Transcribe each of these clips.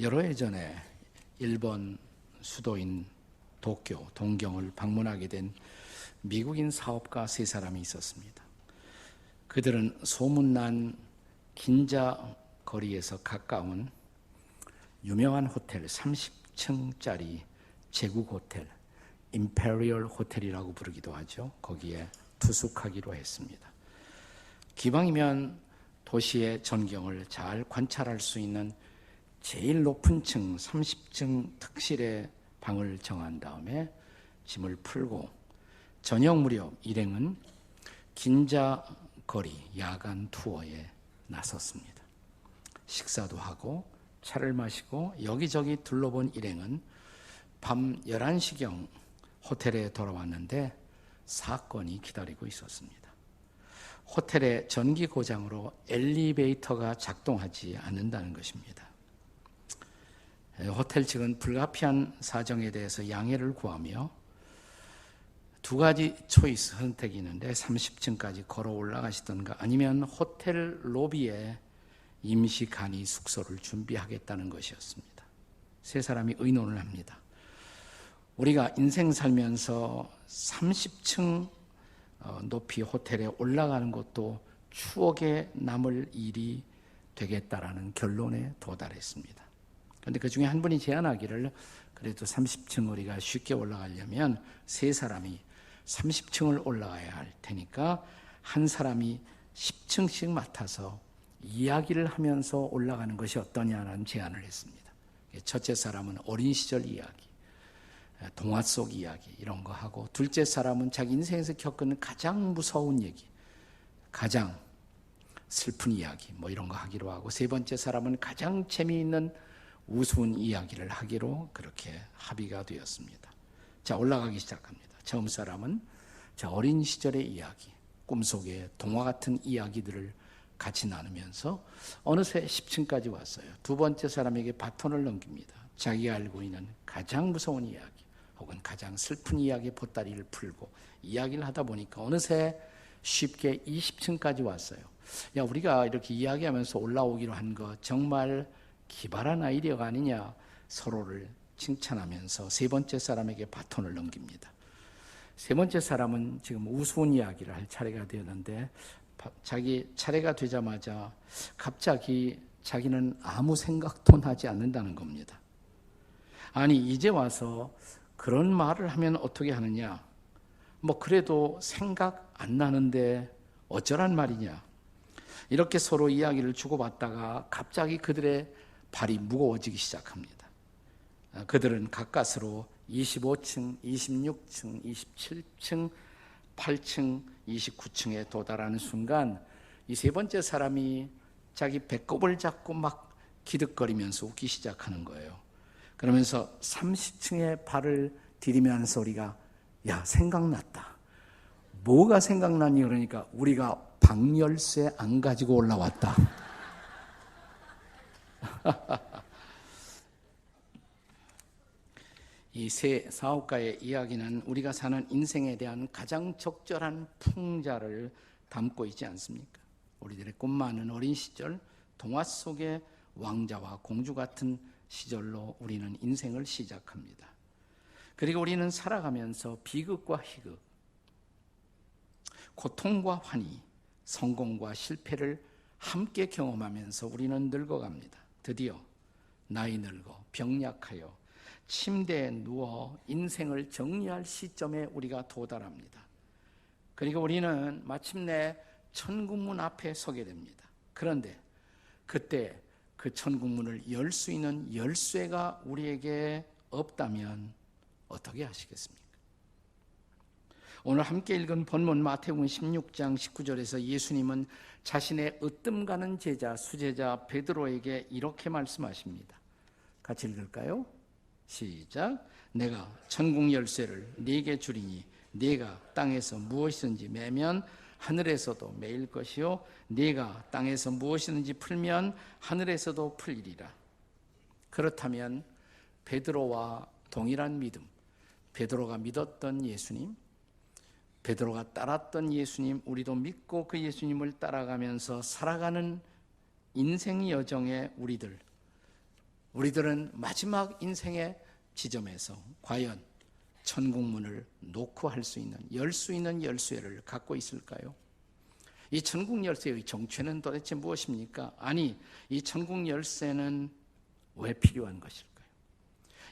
여러 해 전에 일본 수도인 도쿄, 동경을 방문하게 된 미국인 사업가 세 사람이 있었습니다. 그들은 소문난 긴자 거리에서 가까운 유명한 호텔 30층짜리 제국 호텔 임페리얼 호텔이라고 부르기도 하죠. 거기에 투숙하기로 했습니다. 기왕이면 도시의 전경을 잘 관찰할 수 있는 제일 높은 층 30층 특실의 방을 정한 다음에 짐을 풀고 저녁 무렵 일행은 긴자 거리 야간 투어에 나섰습니다. 식사도 하고 차를 마시고 여기저기 둘러본 일행은 밤 11시경 호텔에 돌아왔는데 사건이 기다리고 있었습니다. 호텔의 전기 고장으로 엘리베이터가 작동하지 않는다는 것입니다. 호텔 측은 불가피한 사정에 대해서 양해를 구하며 두 가지 초이스 선택이 있는데 30층까지 걸어 올라가시던가 아니면 호텔 로비에 임시 간이 숙소를 준비하겠다는 것이었습니다. 세 사람이 의논을 합니다. 우리가 인생 살면서 30층 어, 높이 호텔에 올라가는 것도 추억에 남을 일이 되겠다라는 결론에 도달했습니다. 그런데 그 중에 한 분이 제안하기를 그래도 30층 우리가 쉽게 올라가려면 세 사람이 30층을 올라가야 할 테니까 한 사람이 10층씩 맡아서 이야기를 하면서 올라가는 것이 어떠냐는 제안을 했습니다. 첫째 사람은 어린 시절 이야기, 동화 속 이야기 이런 거 하고 둘째 사람은 자기 인생에서 겪은 가장 무서운 얘기, 가장 슬픈 이야기 뭐 이런 거 하기로 하고 세 번째 사람은 가장 재미있는 우스운 이야기를 하기로 그렇게 합의가 되었습니다. 자 올라가기 시작합니다. 처음 사람은 자 어린 시절의 이야기, 꿈속의 동화 같은 이야기들을 같이 나누면서 어느새 10층까지 왔어요. 두 번째 사람에게 바톤을 넘깁니다. 자기가 알고 있는 가장 무서운 이야기 혹은 가장 슬픈 이야기의 보따리를 풀고 이야기를 하다 보니까 어느새 쉽게 20층까지 왔어요. 야, 우리가 이렇게 이야기하면서 올라오기로 한 거 정말 기발한 아이디어가 아니냐 서로를 칭찬하면서 세 번째 사람에게 바톤을 넘깁니다. 세 번째 사람은 지금 우스운 이야기를 할 차례가 되었는데 자기 차례가 되자마자 갑자기 자기는 아무 생각도 나지 않는다는 겁니다. 아니, 이제 와서 그런 말을 하면 어떻게 하느냐? 뭐, 그래도 생각 안 나는데 어쩌란 말이냐? 이렇게 서로 이야기를 주고받다가 갑자기 그들의 발이 무거워지기 시작합니다. 그들은 가까스로 25층, 26층, 27층, 8층, 29층에 도달하는 순간 이 세 번째 사람이 자기 배꼽을 잡고 막 기득거리면서 웃기 시작하는 거예요. 그러면서 30층에 발을 디디면 소리가 야 생각났다. 뭐가 생각나니 그러니까 우리가 방열쇠 안 가지고 올라왔다. 이 세 사업가의 이야기는 우리가 사는 인생에 대한 가장 적절한 풍자를 담고 있지 않습니까? 우리들의 꿈 많은 어린 시절, 동화 속의 왕자와 공주 같은 시절로 우리는 인생을 시작합니다. 그리고 우리는 살아가면서 비극과 희극, 고통과 환희, 성공과 실패를 함께 경험하면서 우리는 늙어갑니다. 드디어 나이 늙어 병약하여 침대에 누워 인생을 정리할 시점에 우리가 도달합니다. 그리고 우리는 마침내 천국문 앞에 서게 됩니다. 그런데 그때 그 천국문을 열 수 있는 열쇠가 우리에게 없다면 어떻게 하시겠습니까? 오늘 함께 읽은 본문 마태복음 16장 19절에서 예수님은 자신의 으뜸 가는 제자 수제자 베드로에게 이렇게 말씀하십니다. 같이 읽을까요? 시작. 내가 천국 열쇠를 네게 주리니 네가 땅에서 무엇이든지 매면 하늘에서도 매일 것이요 네가 땅에서 무엇이든지 풀면 하늘에서도 풀리리라. 그렇다면 베드로와 동일한 믿음, 베드로가 믿었던 예수님, 베드로가 따랐던 예수님, 우리도 믿고 그 예수님을 따라가면서 살아가는 인생 여정의 우리들 우리들은 마지막 인생의 지점에서 과연 천국문을 놓고 할 수 있는 열 수 있는 열쇠를 갖고 있을까요? 이 천국 열쇠의 정체는 도대체 무엇입니까? 아니, 이 천국 열쇠는 왜 필요한 것일까요?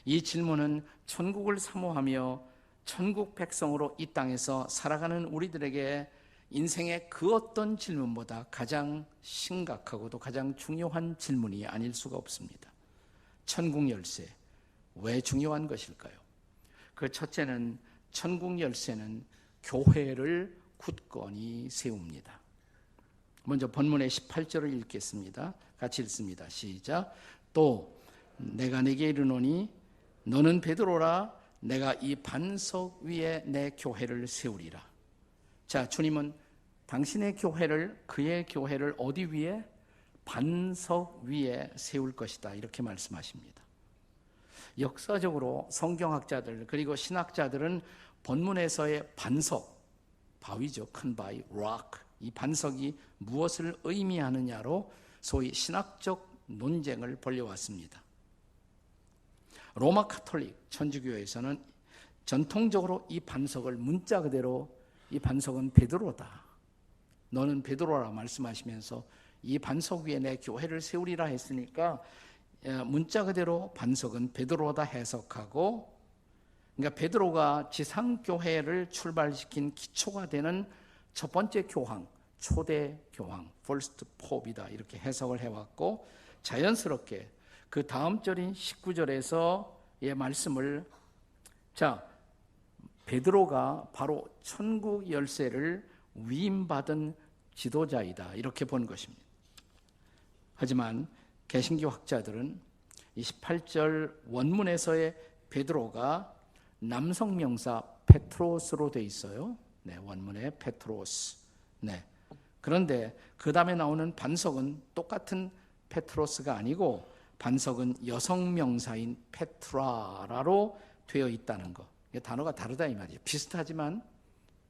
이 질문은 천국을 사모하며 천국 백성으로 이 땅에서 살아가는 우리들에게 인생의 그 어떤 질문보다 가장 심각하고도 가장 중요한 질문이 아닐 수가 없습니다. 천국 열쇠, 왜 중요한 것일까요? 그 첫째는 천국 열쇠는 교회를 굳건히 세웁니다. 먼저 본문의 18절을 읽겠습니다. 같이 읽습니다. 시작. 또 내가 내게 이르노니 너는 베드로라 내가 이 반석 위에 내 교회를 세우리라. 자, 주님은 당신의 교회를 그의 교회를 어디 위에 반석 위에 세울 것이다. 이렇게 말씀하십니다. 역사적으로 성경학자들 그리고 신학자들은 본문에서의 반석 바위죠. 큰 바위 rock 이 반석이 무엇을 의미하느냐로 소위 신학적 논쟁을 벌려왔습니다. 로마 카톨릭 천주교에서는 전통적으로 이 반석을 문자 그대로 이 반석은 베드로다. 너는 베드로라 말씀하시면서 이 반석 위에 내 교회를 세우리라 했으니까 예, 문자 그대로 반석은 베드로다 해석하고 그러니까 베드로가 지상 교회를 출발시킨 기초가 되는 첫 번째 교황, 초대 교황, first pope이다 이렇게 해석을 해왔고 자연스럽게 그 다음 절인 19절에서의 말씀을 자 베드로가 바로 천국 열쇠를 위임받은 지도자이다 이렇게 본 것입니다. 하지만 개신교 학자들은 28절 원문에서의 베드로가 남성 명사 페트로스로 돼 있어요. 네, 원문에 페트로스. 네. 그런데 그 다음에 나오는 반석은 똑같은 페트로스가 아니고 반석은 여성 명사인 페트라라로 되어 있다는 거. 단어가 다르다 이 말이에요. 비슷하지만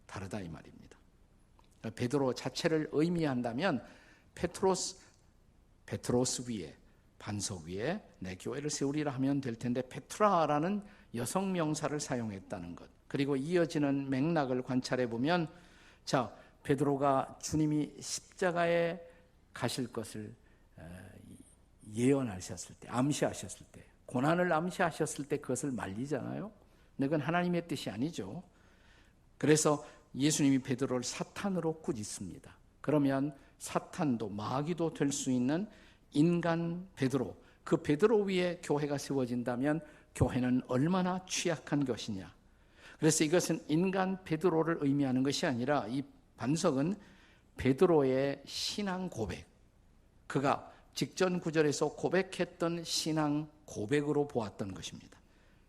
다르다 이 말입니다. 베드로 자체를 의미한다면 페트로스 페트로스 위에 반석 위에 내 교회를 세우리라 하면 될 텐데 페트라라는 여성 명사를 사용했다는 것. 그리고 이어지는 맥락을 관찰해 보면 자, 베드로가 주님이 십자가에 가실 것을 예언하셨을 때, 암시하셨을 때, 고난을 암시하셨을 때 그것을 말리잖아요. 근데 그건 하나님의 뜻이 아니죠. 그래서 예수님이 베드로를 사탄으로 꾸짖습니다. 그러면 사탄도 마귀도 될 수 있는 인간 베드로, 그 베드로 위에 교회가 세워진다면 교회는 얼마나 취약한 것이냐. 그래서 이것은 인간 베드로를 의미하는 것이 아니라 이 반석은 베드로의 신앙 고백. 그가 직전 구절에서 고백했던 신앙 고백으로 보았던 것입니다.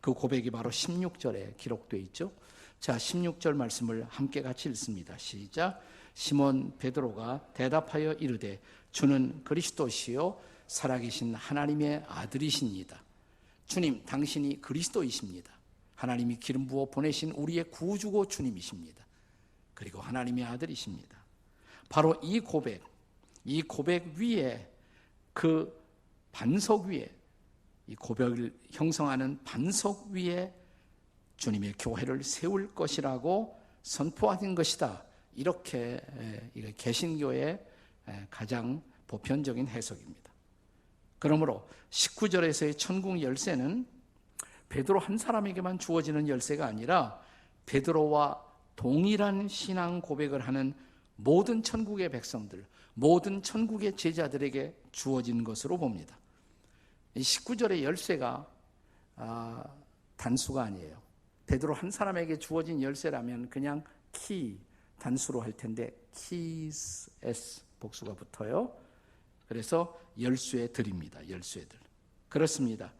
그 고백이 바로 16절에 기록되어 있죠. 자, 16절 말씀을 함께 같이 읽습니다. 시작. 시몬 베드로가 대답하여 이르되 주는 그리스도시요 살아계신 하나님의 아들이십니다. 주님, 당신이 그리스도이십니다. 하나님이 기름 부어 보내신 우리의 구주고 주님이십니다. 그리고 하나님의 아들이십니다. 바로 이 고백, 이 고백 위에 그 반석 위에 이 고백을 형성하는 반석 위에 주님의 교회를 세울 것이라고 선포하는 것이다. 이렇게 개신교의 가장 보편적인 해석입니다. 그러므로 19절에서의 천국 열쇠는 베드로 한 사람에게만 주어지는 열쇠가 아니라 베드로와 동일한 신앙 고백을 하는 모든 천국의 백성들, 모든 천국의 제자들에게 주어진 것으로 봅니다. 19절의 열쇠가 아, 단수가 아니에요. 베드로 한 사람에게 주어진 열쇠라면 그냥 키 단수로 할 텐데 키스 s 복수가 붙어요. 그래서 열쇠 들입니다. 열쇠들. 그렇습니다.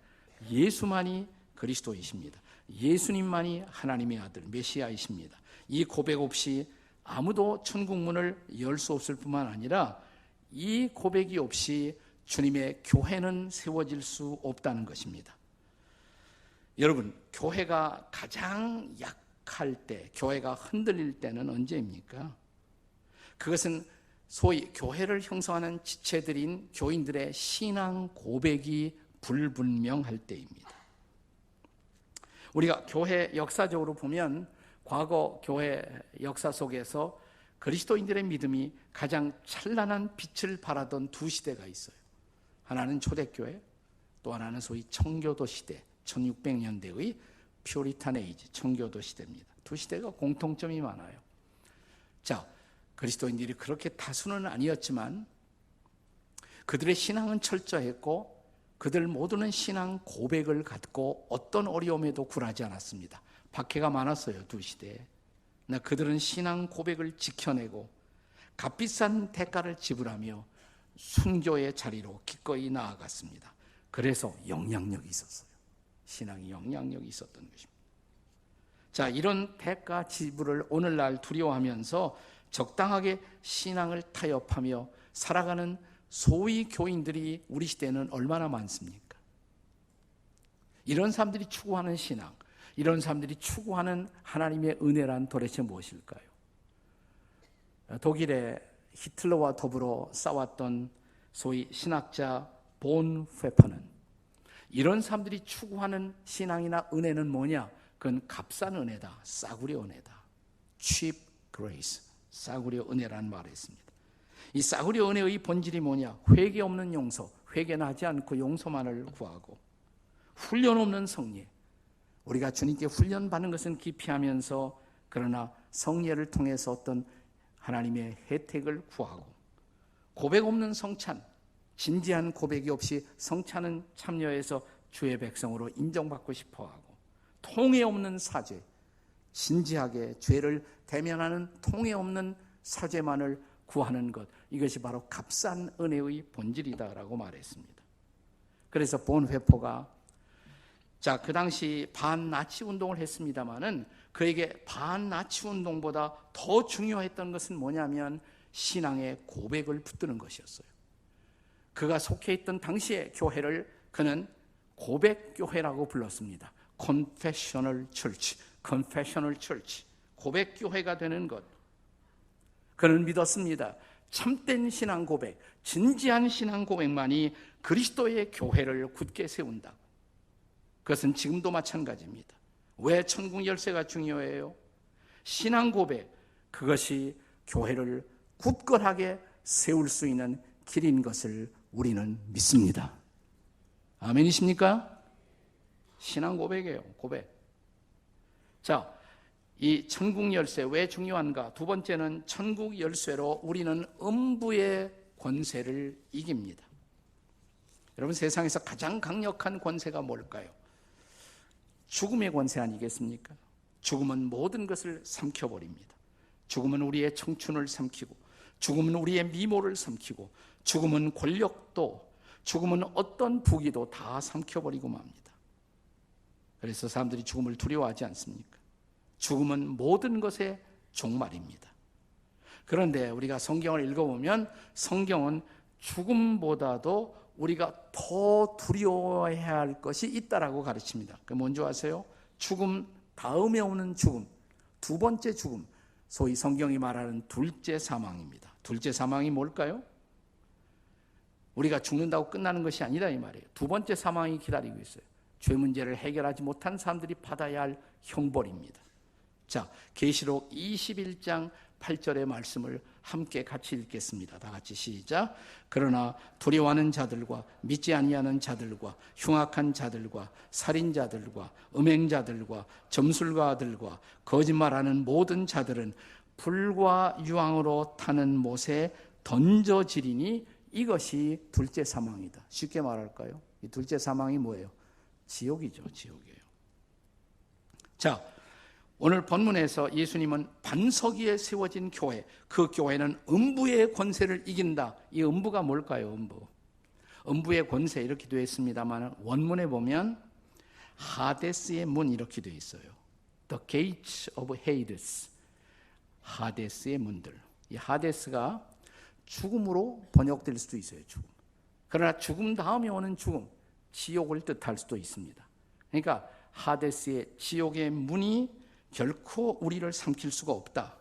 예수만이 그리스도이십니다. 예수님만이 하나님의 아들 메시아이십니다. 이 고백 없이 아무도 천국 문을 열 수 없을 뿐만 아니라 이 고백이 없이 주님의 교회는 세워질 수 없다는 것입니다. 여러분, 교회가 가장 약할 때, 교회가 흔들릴 때는 언제입니까? 그것은 소위 교회를 형성하는 지체들인 교인들의 신앙 고백이 불분명할 때입니다. 우리가 교회 역사적으로 보면 과거 교회 역사 속에서 그리스도인들의 믿음이 가장 찬란한 빛을 발하던 두 시대가 있어요. 하나는 초대교회, 또 하나는 소위 청교도 시대, 1600년대의 퓨리탄 에이지, 청교도 시대입니다. 두 시대가 공통점이 많아요. 자, 그리스도인들이 그렇게 다수는 아니었지만 그들의 신앙은 철저했고 그들 모두는 신앙 고백을 갖고 어떤 어려움에도 굴하지 않았습니다. 박해가 많았어요, 두 시대에. 그들은 신앙 고백을 지켜내고 값비싼 대가를 지불하며 순교의 자리로 기꺼이 나아갔습니다. 그래서 영향력이 있었어요. 신앙이 영향력이 있었던 것입니다. 자, 이런 대가 지불을 오늘날 두려워하면서 적당하게 신앙을 타협하며 살아가는 소위 교인들이 우리 시대에는 얼마나 많습니까? 이런 사람들이 추구하는 신앙, 이런 사람들이 추구하는 하나님의 은혜란 도대체 무엇일까요? 독일의 히틀러와 더불어 싸웠던 소위 신학자 본 페퍼는 이런 사람들이 추구하는 신앙이나 은혜는 뭐냐? 그건 값싼 은혜다. 싸구려 은혜다. cheap grace. 싸구려 은혜라는 말을 했습니다. 이 싸구려 은혜의 본질이 뭐냐? 회개 없는 용서, 회개는 하지 않고 용서만을 구하고 훈련 없는 성례. 우리가 주님께 훈련 받는 것은 기피하면서 그러나 성례를 통해서 어떤 하나님의 혜택을 구하고 고백 없는 성찬, 진지한 고백이 없이 성찬은 참여해서 주의 백성으로 인정받고 싶어 하고 통해 없는 사죄, 진지하게 죄를 대면하는 통해 없는 사죄만을 구하는 것 이것이 바로 값싼 은혜의 본질이다라고 말했습니다. 그래서 본 회포가 자, 그 당시 반나치 운동을 했습니다마는 그에게 반나치 운동보다 더 중요했던 것은 뭐냐면 신앙의 고백을 붙드는 것이었어요. 그가 속해 있던 당시의 교회를 그는 고백 교회라고 불렀습니다. Confessional Church, Confessional Church, 고백 교회가 되는 것. 그는 믿었습니다. 참된 신앙 고백, 진지한 신앙 고백만이 그리스도의 교회를 굳게 세운다. 그것은 지금도 마찬가지입니다. 왜 천국 열쇠가 중요해요? 신앙 고백, 그것이 교회를 굳건하게 세울 수 있는 길인 것을 우리는 믿습니다. 아멘이십니까? 신앙 고백이에요, 고백. 자, 이 천국 열쇠 왜 중요한가? 두 번째는 천국 열쇠로 우리는 음부의 권세를 이깁니다. 여러분 세상에서 가장 강력한 권세가 뭘까요? 죽음의 권세 아니겠습니까? 죽음은 모든 것을 삼켜버립니다. 죽음은 우리의 청춘을 삼키고, 죽음은 우리의 미모를 삼키고, 죽음은 권력도, 죽음은 어떤 부기도 다 삼켜버리고 맙니다. 그래서 사람들이 죽음을 두려워하지 않습니까? 죽음은 모든 것의 종말입니다. 그런데 우리가 성경을 읽어보면 성경은 죽음보다도 우리가 더 두려워해야 할 것이 있다라고 가르칩니다. 그 뭔지 아세요? 죽음 다음에 오는 죽음, 두 번째 죽음, 소위 성경이 말하는 둘째 사망입니다. 둘째 사망이 뭘까요? 우리가 죽는다고 끝나는 것이 아니다 이 말이에요. 두 번째 사망이 기다리고 있어요. 죄 문제를 해결하지 못한 사람들이 받아야 할 형벌입니다. 자, 계시록 21장 8절의 말씀을 함께 같이 읽겠습니다. 다 같이 시작. 그러나 두려워하는 자들과 믿지 아니하는 자들과 흉악한 자들과 살인자들과 음행자들과 점술가들과 거짓말하는 모든 자들은 불과 유황으로 타는 못에 던져지리니 이것이 둘째 사망이다. 쉽게 말할까요? 이 둘째 사망이 뭐예요? 지옥이죠, 지옥이에요. 자, 오늘 본문에서 예수님은 반석 위에 세워진 교회, 그 교회는 음부의 권세를 이긴다. 이 음부가 뭘까요? 음부. 음부의 권세 이렇게 되어 있습니다만 원문에 보면 하데스의 문 이렇게 되어 있어요. The gates of Hades. 하데스의 문들. 이 하데스가 죽음으로 번역될 수도 있어요. 죽음. 그러나 죽음 다음에 오는 죽음, 지옥을 뜻할 수도 있습니다. 그러니까 하데스의 지옥의 문이 결코 우리를 삼킬 수가 없다.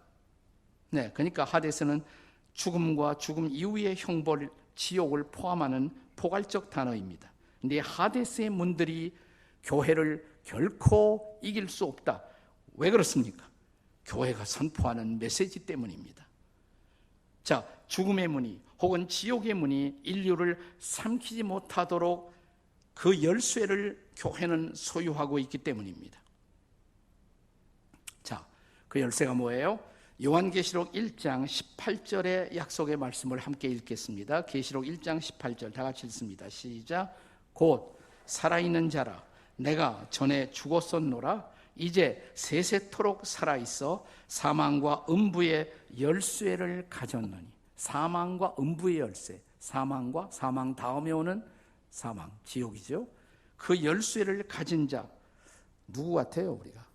네, 그러니까 하데스는 죽음과 죽음 이후의 형벌, 지옥을 포함하는 포괄적 단어입니다. 근데 하데스의 문들이 교회를 결코 이길 수 없다. 왜 그렇습니까? 교회가 선포하는 메시지 때문입니다. 자, 죽음의 문이 혹은 지옥의 문이 인류를 삼키지 못하도록 그 열쇠를 교회는 소유하고 있기 때문입니다. 자, 그 열쇠가 뭐예요? 요한계시록 1장 18절의 약속의 말씀을 함께 읽겠습니다. 계시록 1장 18절 다 같이 읽습니다. 시작. 곧 살아있는 자라 내가 전에 죽었었노라 이제 세세토록 살아 있어 사망과 음부의 열쇠를 가졌느니 사망과 음부의 열쇠 사망과 사망 다음에 오는 사망 지옥이죠. 그 열쇠를 가진 자 누구 같아요 우리가?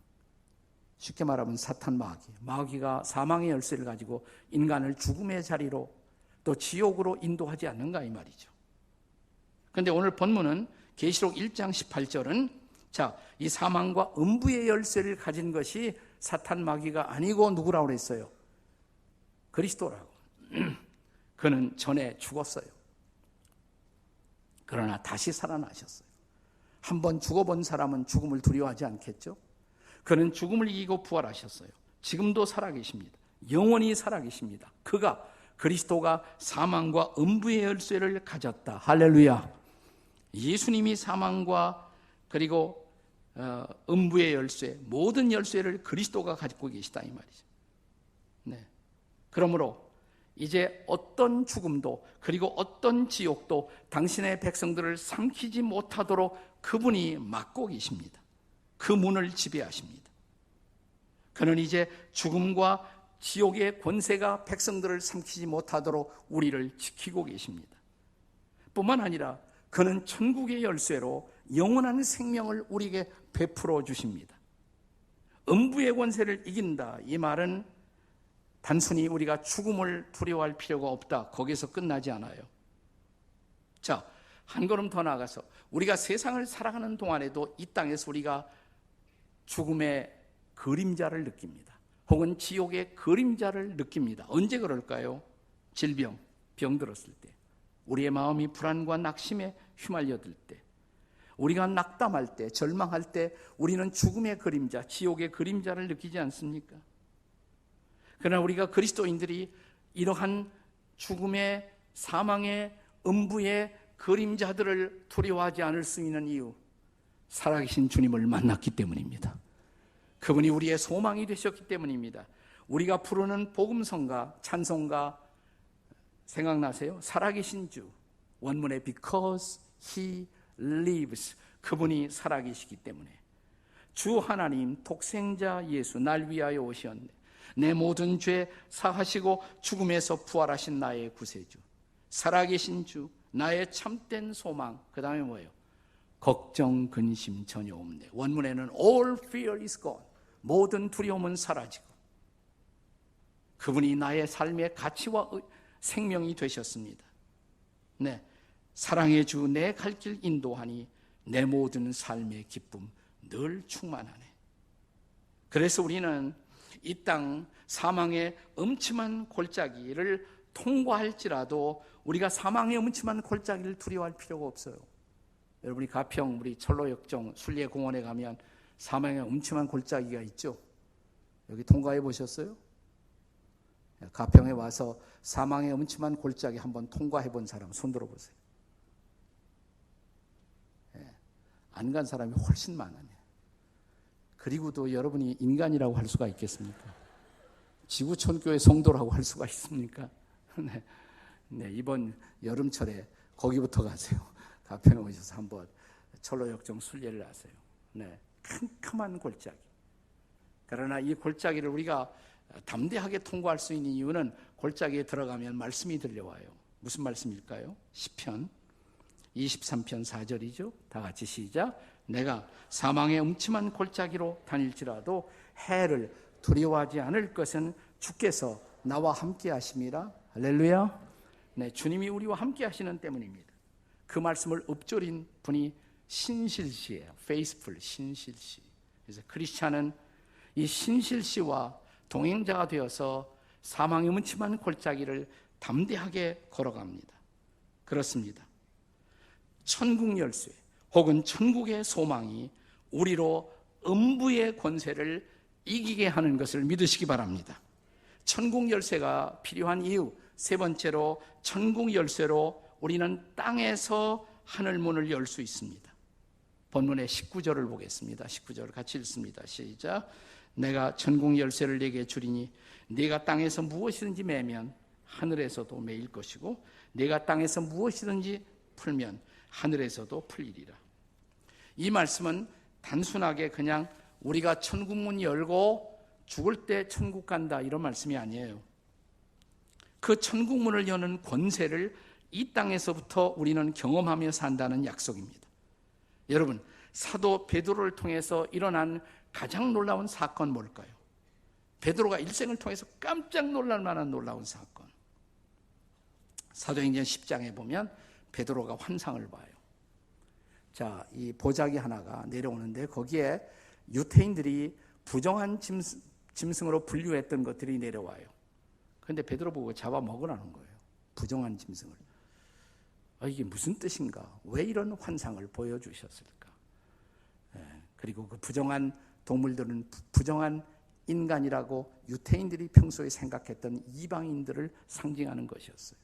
쉽게 말하면 사탄 마귀. 마귀가 사망의 열쇠를 가지고 인간을 죽음의 자리로 또 지옥으로 인도하지 않는가 이 말이죠. 그런데 오늘 본문은 계시록 1장 18절은 자, 이 사망과 음부의 열쇠를 가진 것이 사탄 마귀가 아니고 누구라고 그랬어요? 그리스도라고. 그는 전에 죽었어요. 그러나 다시 살아나셨어요. 한번 죽어본 사람은 죽음을 두려워하지 않겠죠? 그는 죽음을 이기고 부활하셨어요. 지금도 살아계십니다. 영원히 살아계십니다. 그가 그리스도가 사망과 음부의 열쇠를 가졌다. 할렐루야. 예수님이 사망과 그리고 어, 음부의 열쇠, 모든 열쇠를 그리스도가 가지고 계시다 이 말이죠. 네. 그러므로 이제 어떤 죽음도 그리고 어떤 지옥도 당신의 백성들을 삼키지 못하도록 그분이 막고 계십니다. 그 문을 지배하십니다. 그는 이제 죽음과 지옥의 권세가 백성들을 삼키지 못하도록 우리를 지키고 계십니다. 뿐만 아니라 그는 천국의 열쇠로 영원한 생명을 우리에게 베풀어 주십니다. 음부의 권세를 이긴다. 이 말은 단순히 우리가 죽음을 두려워할 필요가 없다. 거기서 끝나지 않아요. 자, 한 걸음 더 나아가서 우리가 세상을 살아가는 동안에도 이 땅에서 우리가 죽음의 그림자를 느낍니다. 혹은 지옥의 그림자를 느낍니다. 언제 그럴까요? 질병, 병들었을 때. 우리의 마음이 불안과 낙심에 휘말려들 때. 우리가 낙담할 때, 절망할 때 우리는 죽음의 그림자, 지옥의 그림자를 느끼지 않습니까? 그러나 우리가 그리스도인들이 이러한 죽음의 사망의 음부의 그림자들을 두려워하지 않을 수 있는 이유, 살아계신 주님을 만났기 때문입니다. 그분이 우리의 소망이 되셨기 때문입니다. 우리가 부르는 복음성가, 찬송가 생각나세요? 살아계신 주. 원문에 because he lives. 그분이 살아계시기 때문에. 주 하나님, 독생자 예수, 날 위하여 오셨네. 내 모든 죄 사하시고 죽음에서 부활하신 나의 구세주. 살아계신 주, 나의 참된 소망. 그 다음에 뭐예요? 걱정, 근심 전혀 없네. 원문에는 all fear is gone. 모든 두려움은 사라지고 그분이 나의 삶의 가치와 생명이 되셨습니다. 네. 사랑의 주 내 갈 길 인도하니 내 모든 삶의 기쁨 늘 충만하네. 그래서 우리는 이 땅 사망의 음침한 골짜기를 통과할지라도 우리가 사망의 음침한 골짜기를 두려워할 필요가 없어요. 여러분이 가평 우리 철로역정 순례 공원에 가면 사망의 음침한 골짜기가 있죠. 여기 통과해 보셨어요? 가평에 와서 사망의 음침한 골짜기 한번 통과해 본 사람 손 들어 보세요. 예, 안간 사람이 훨씬 많아요. 그리고도 여러분이 인간이라고 할 수가 있겠습니까? 지구촌교회 성도라고 할 수가 있습니까? 네, 네, 이번 여름철에 거기부터 가세요. 가평에 오셔서 한번 철로역정 순례를 하세요. 네. 캄캄한 골짜기. 그러나 이 골짜기를 우리가 담대하게 통과할 수 있는 이유는 골짜기에 들어가면 말씀이 들려와요. 무슨 말씀일까요? 10편 23편 4절이죠. 다 같이 시작. 내가 사망의 음침한 골짜기로 다닐지라도 해를 두려워하지 않을 것은 주께서 나와 함께 하심이라. 할렐루야. 네, 주님이 우리와 함께 하시는 때문입니다. 그 말씀을 읊조린 분이 신실시예요. faithful, 신실시. 그래서 크리스찬은 이 신실시와 동행자가 되어서 사망의 문침한 골짜기를 담대하게 걸어갑니다. 그렇습니다. 천국 열쇠 혹은 천국의 소망이 우리로 음부의 권세를 이기게 하는 것을 믿으시기 바랍니다. 천국 열쇠가 필요한 이유 세 번째로 천국 열쇠로 우리는 땅에서 하늘 문을 열 수 있습니다. 본문의 19절을 보겠습니다. 19절 같이 읽습니다. 시작. 내가 천국 열쇠를 내게 주리니 네가 땅에서 무엇이든지 매면 하늘에서도 매일 것이고 네가 땅에서 무엇이든지 풀면 하늘에서도 풀리리라. 이 말씀은 단순하게 그냥 우리가 천국 문 열고 죽을 때 천국 간다 이런 말씀이 아니에요. 그 천국 문을 여는 권세를 이 땅에서부터 우리는 경험하며 산다는 약속입니다. 여러분, 사도 베드로를 통해서 일어난 가장 놀라운 사건 뭘까요? 베드로가 일생을 통해서 깜짝 놀랄 만한 놀라운 사건. 사도행전 10장에 보면 베드로가 환상을 봐요. 자, 이 보자기 하나가 내려오는데 거기에 유태인들이 부정한 짐승, 으로 분류했던 것들이 내려와요. 그런데 베드로 보고 잡아 먹으라는 거예요. 부정한 짐승을. 아, 이게 무슨 뜻인가? 왜 이런 환상을 보여주셨을까? 예, 그리고 그 부정한 동물들은 부정한 인간이라고 유태인들이 평소에 생각했던 이방인들을 상징하는 것이었어요.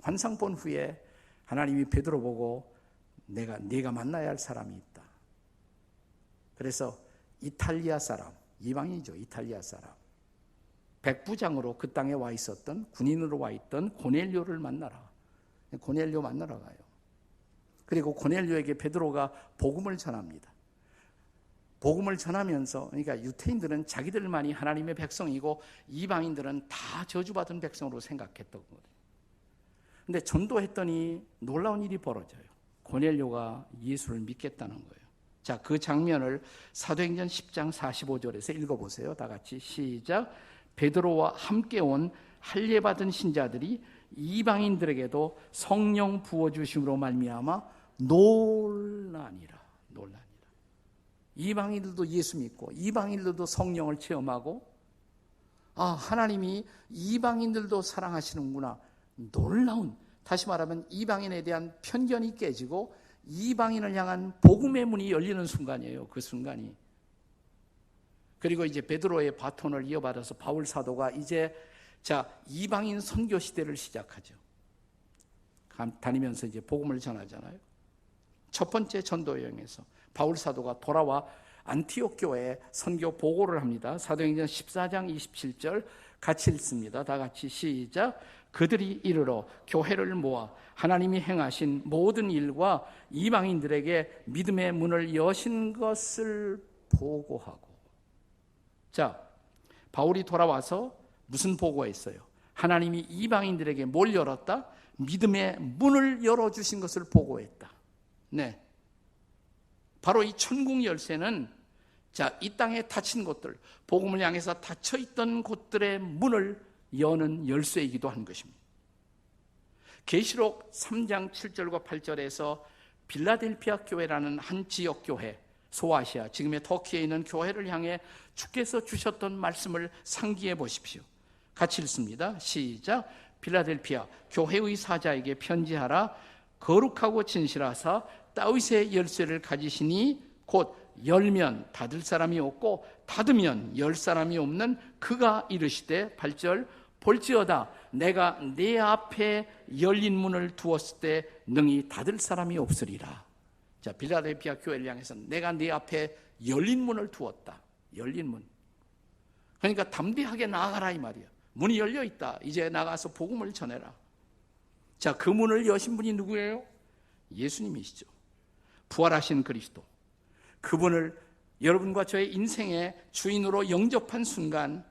환상 본 후에 하나님이 베드로 보고 내가 네가 만나야 할 사람이 있다. 그래서 이탈리아 사람, 이방이죠. 이탈리아 사람. 백부장으로 그 땅에 와 있었던 군인으로 와 있던 고넬료를 만나라. 고넬료 만나러 가요. 그리고 고넬료에게 베드로가 복음을 전합니다. 복음을 전하면서 그러니까 유태인들은 자기들만이 하나님의 백성이고 이방인들은 다 저주받은 백성으로 생각했던 거예요. 근데 전도했더니 놀라운 일이 벌어져요. 고넬료가 예수를 믿겠다는 거예요. 자, 그 장면을 사도행전 10장 45절에서 읽어 보세요. 다 같이 시작. 베드로와 함께 온 할례 받은 신자들이 이방인들에게도 성령 부어 주심으로 말미암아 놀라니라. 놀라니라. 이방인들도 예수 믿고 이방인들도 성령을 체험하고 아, 하나님이 이방인들도 사랑하시는구나. 놀라운 다시 말하면 이방인에 대한 편견이 깨지고 이방인을 향한 복음의 문이 열리는 순간이에요. 그 순간이. 그리고 이제 베드로의 바톤을 이어받아서 바울 사도가 이제 자, 이방인 선교 시대를 시작하죠. 다니면서 이제 복음을 전하잖아요. 첫 번째 전도 여행에서 바울 사도가 돌아와 안티옥 교회에 선교 보고를 합니다. 사도행전 14장 27절 같이 읽습니다. 다 같이 시작. 그들이 이르러 교회를 모아 하나님이 행하신 모든 일과 이방인들에게 믿음의 문을 여신 것을 보고하고. 자, 바울이 돌아와서 무슨 보고했어요? 하나님이 이방인들에게 뭘 열었다? 믿음의 문을 열어주신 것을 보고했다. 네. 바로 이 천국 열쇠는 자, 이 땅에 닫힌 곳들, 복음을 향해서 닫혀 있던 곳들의 문을 여는 열쇠이기도 한 것입니다. 계시록 3장 7절과 8절에서 빌라델피아 교회라는 한 지역 교회, 소아시아, 지금의 터키에 있는 교회를 향해 주께서 주셨던 말씀을 상기해 보십시오. 같이 읽습니다. 시작. 빌라델피아 교회의 사자에게 편지하라. 거룩하고 진실하사 다윗의 열쇠를 가지시니 곧 열면 닫을 사람이 없고 닫으면 열 사람이 없는 그가 이르시되 8절 볼지어다 내가 내 앞에 열린 문을 두었을 때 능히 닫을 사람이 없으리라. 자, 빌라델피아 교회를 향해서 내가 네 앞에 열린 문을 두었다. 열린 문. 그러니까 담대하게 나아가라 이 말이야. 문이 열려 있다. 이제 나가서 복음을 전해라. 자, 그 문을 여신 분이 누구예요? 예수님이시죠. 부활하신 그리스도. 그분을 여러분과 저의 인생의 주인으로 영접한 순간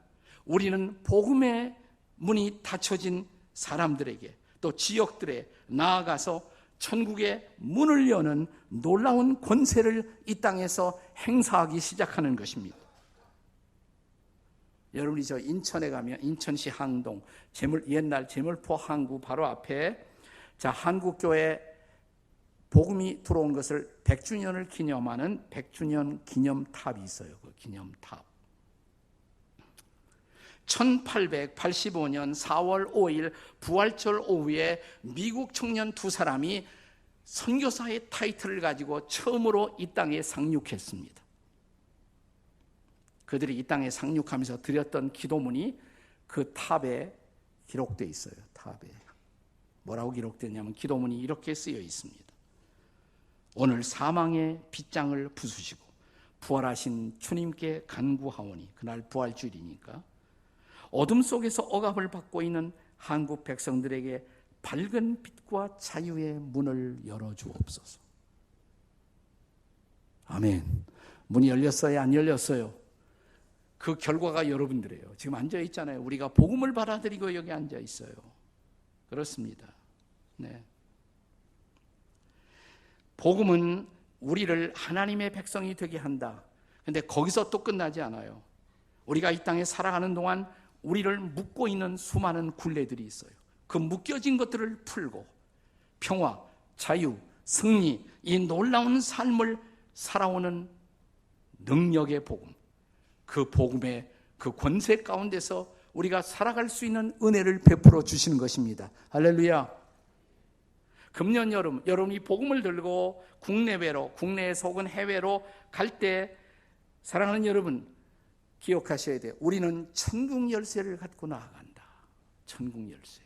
우리는 복음의 문이 닫혀진 사람들에게 또 지역들에 나아가서 천국의 문을 여는 놀라운 권세를 이 땅에서 행사하기 시작하는 것입니다. 여러분이 저 인천에 가면 인천시 항동 제물 옛날 제물포 항구 바로 앞에 자 한국 교회 복음이 들어온 것을 100주년을 기념하는 100주년 기념탑이 있어요. 그 기념탑. 1885년 4월 5일 부활절 오후에 미국 청년 두 사람이 선교사의 타이틀을 가지고 처음으로 이 땅에 상륙했습니다. 그들이 이 땅에 상륙하면서 드렸던 기도문이 그 탑에 기록되어 있어요. 탑에. 뭐라고 기록되냐면 기도문이 이렇게 쓰여 있습니다. 오늘 사망의 빗장을 부수시고 부활하신 주님께 간구하오니 그날 부활주일이니까 어둠 속에서 억압을 받고 있는 한국 백성들에게 밝은 빛과 자유의 문을 열어 주옵소서. 아멘. 문이 열렸어요? 안 열렸어요? 그 결과가 여러분들이에요. 지금 앉아 있잖아요. 우리가 복음을 받아들이고 여기 앉아 있어요. 그렇습니다. 네. 복음은 우리를 하나님의 백성이 되게 한다. 근데 거기서 또 끝나지 않아요. 우리가 이 땅에 살아가는 동안 우리를 묶고 있는 수많은 굴레들이 있어요. 그 묶여진 것들을 풀고 평화, 자유, 승리, 이 놀라운 삶을 살아오는 능력의 복음. 그 복음의 그 권세 가운데서 우리가 살아갈 수 있는 은혜를 베풀어 주시는 것입니다. 할렐루야. 금년 여름 여러분이 복음을 들고 국내외로 국내에서 혹은 해외로 갈 때 사랑하는 여러분 기억하셔야 돼요. 우리는 천국 열쇠를 갖고 나아간다. 천국 열쇠.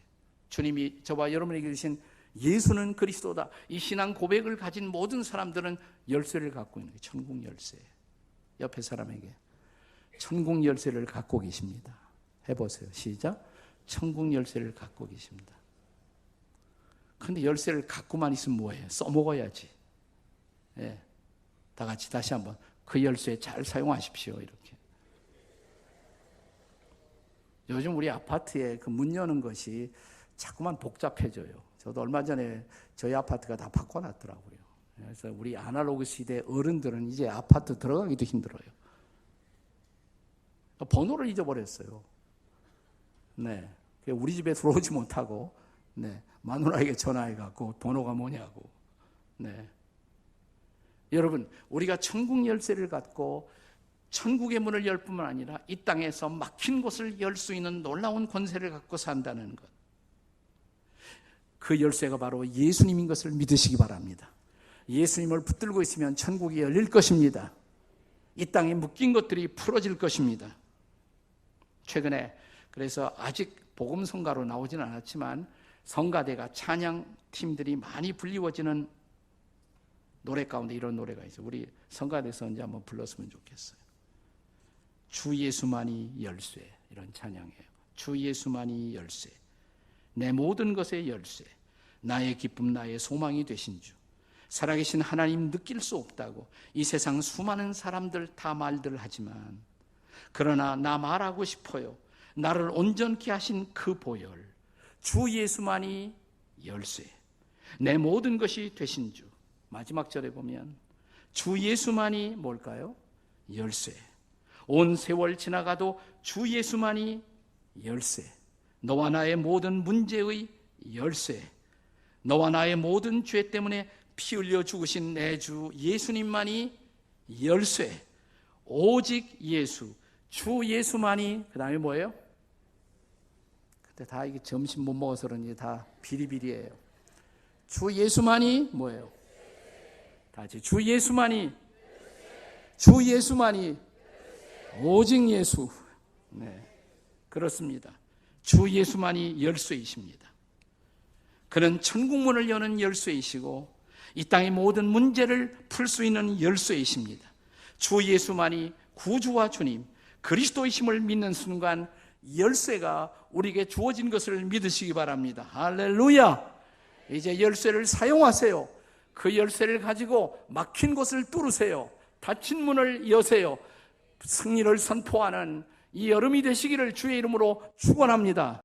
주님이 저와 여러분에게 주신 예수는 그리스도다. 이 신앙 고백을 가진 모든 사람들은 열쇠를 갖고 있는 거예요. 천국 열쇠. 옆에 사람에게 천국 열쇠를 갖고 계십니다. 해보세요. 시작. 천국 열쇠를 갖고 계십니다. 근데 열쇠를 갖고만 있으면 뭐예요? 써먹어야지. 예. 다 같이 다시 한번 그 열쇠 잘 사용하십시오. 이렇게. 요즘 우리 아파트에 그 문 여는 것이 자꾸만 복잡해져요. 저도 얼마 전에 저희 아파트가 다 바꿔놨더라고요. 그래서 우리 아날로그 시대 어른들은 이제 아파트 들어가기도 힘들어요. 번호를 잊어버렸어요. 네. 우리 집에 들어오지 못하고, 네. 마누라에게 전화해갖고 번호가 뭐냐고. 네. 여러분, 우리가 천국 열쇠를 갖고 천국의 문을 열 뿐만 아니라 이 땅에서 막힌 곳을 열 수 있는 놀라운 권세를 갖고 산다는 것. 그 열쇠가 바로 예수님인 것을 믿으시기 바랍니다. 예수님을 붙들고 있으면 천국이 열릴 것입니다. 이 땅에 묶인 것들이 풀어질 것입니다. 최근에 그래서 아직 복음 성가로 나오진 않았지만 성가대가 찬양 팀들이 많이 불리워지는 노래 가운데 이런 노래가 있어요. 우리 성가대에서 언제 한번 불렀으면 좋겠어요. 주 예수만이 열쇠 이런 찬양이에요. 주 예수만이 열쇠. 내 모든 것의 열쇠. 나의 기쁨 나의 소망이 되신 주. 살아계신 하나님 느낄 수 없다고 이 세상 수많은 사람들 다 말들 하지만 그러나 나 말하고 싶어요. 나를 온전케 하신 그 보혈. 주 예수만이 열쇠. 내 모든 것이 되신 주. 마지막 절에 보면 주 예수만이 뭘까요? 열쇠. 온 세월 지나가도 주 예수만이 열쇠. 너와 나의 모든 문제의 열쇠. 너와 나의 모든 죄 때문에 피 흘려 죽으신 내 주 예수님만이 열쇠. 오직 예수. 주 예수만이 그 다음에 뭐예요? 그때 다 이게 점심 못 먹어서 그런지 다 비리비리해요. 주 예수만이 뭐예요? 다시 주 예수만이 주 예수만이 오직 예수. 네. 그렇습니다. 주 예수만이 열쇠이십니다. 그는 천국문을 여는 열쇠이시고 이 땅의 모든 문제를 풀 수 있는 열쇠이십니다. 주 예수만이 구주와 주님, 그리스도이심을 믿는 순간 열쇠가 우리에게 주어진 것을 믿으시기 바랍니다. 할렐루야! 이제 열쇠를 사용하세요. 그 열쇠를 가지고 막힌 곳을 뚫으세요. 닫힌 문을 여세요. 승리를 선포하는 이 여름이 되시기를 주의 이름으로 축원합니다.